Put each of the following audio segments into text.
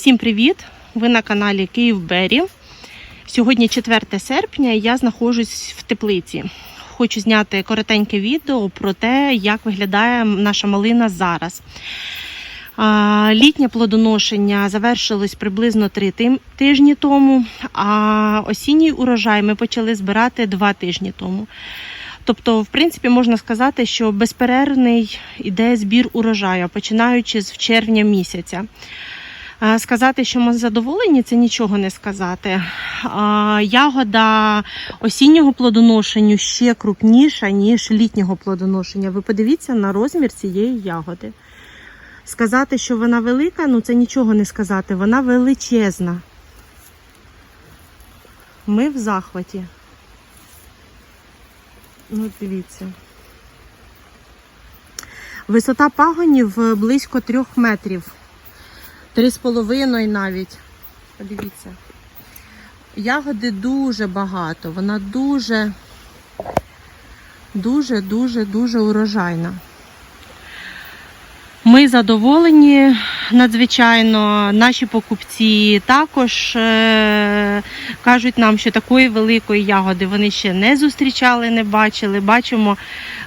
Всім привіт! Ви на каналі Київбері. Сьогодні 4 серпня і я знаходжусь в теплиці. Хочу зняти коротеньке відео про те, як виглядає наша малина зараз. Літнє плодоношення завершилось приблизно 3 тижні тому, а осінній урожай ми почали збирати 2 тижні тому. Тобто, в принципі, можна сказати, що безперервний іде збір урожаю, починаючи з червня місяця. Е, Сказати, що ми задоволені, це нічого не сказати. Ягода осіннього плодоношенню ще крупніша, ніж літнього плодоношення. Ви подивіться на розмір цієї ягоди. Сказати, що вона велика, ну це нічого не сказати. Вона величезна. Ми в захваті. Ну, дивіться. Висота пагонів близько трьох метрів. Три з половиною навіть. Подивіться. Ягоди дуже багато. Вона дуже, дуже, дуже, дуже урожайна. Ми задоволені надзвичайно. Наші покупці також е, кажуть нам, що такої великої ягоди вони ще не зустрічали, не бачили. Бачимо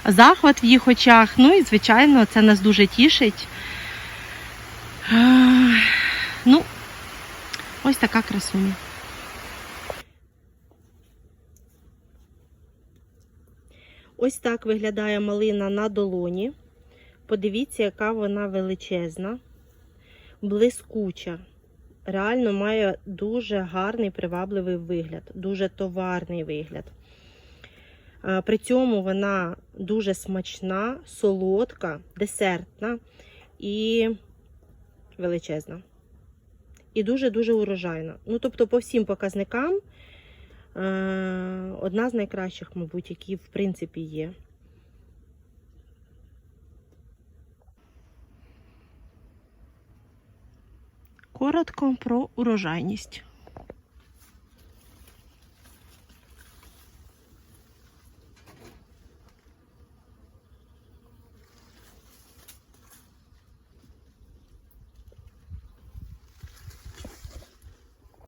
захват в їх очах. Ну і, звичайно, це нас дуже тішить. Ось така красуня. Ось так виглядає малина на долоні. Подивіться, яка вона величезна, блискуча. Реально має дуже гарний привабливий вигляд, дуже товарний вигляд. При цьому вона дуже смачна, солодка, десертна і величезна. І дуже-дуже урожайна. Ну, тобто, по всім показникам е, одна з найкращих, мабуть, які в принципі є. Коротко про урожайність.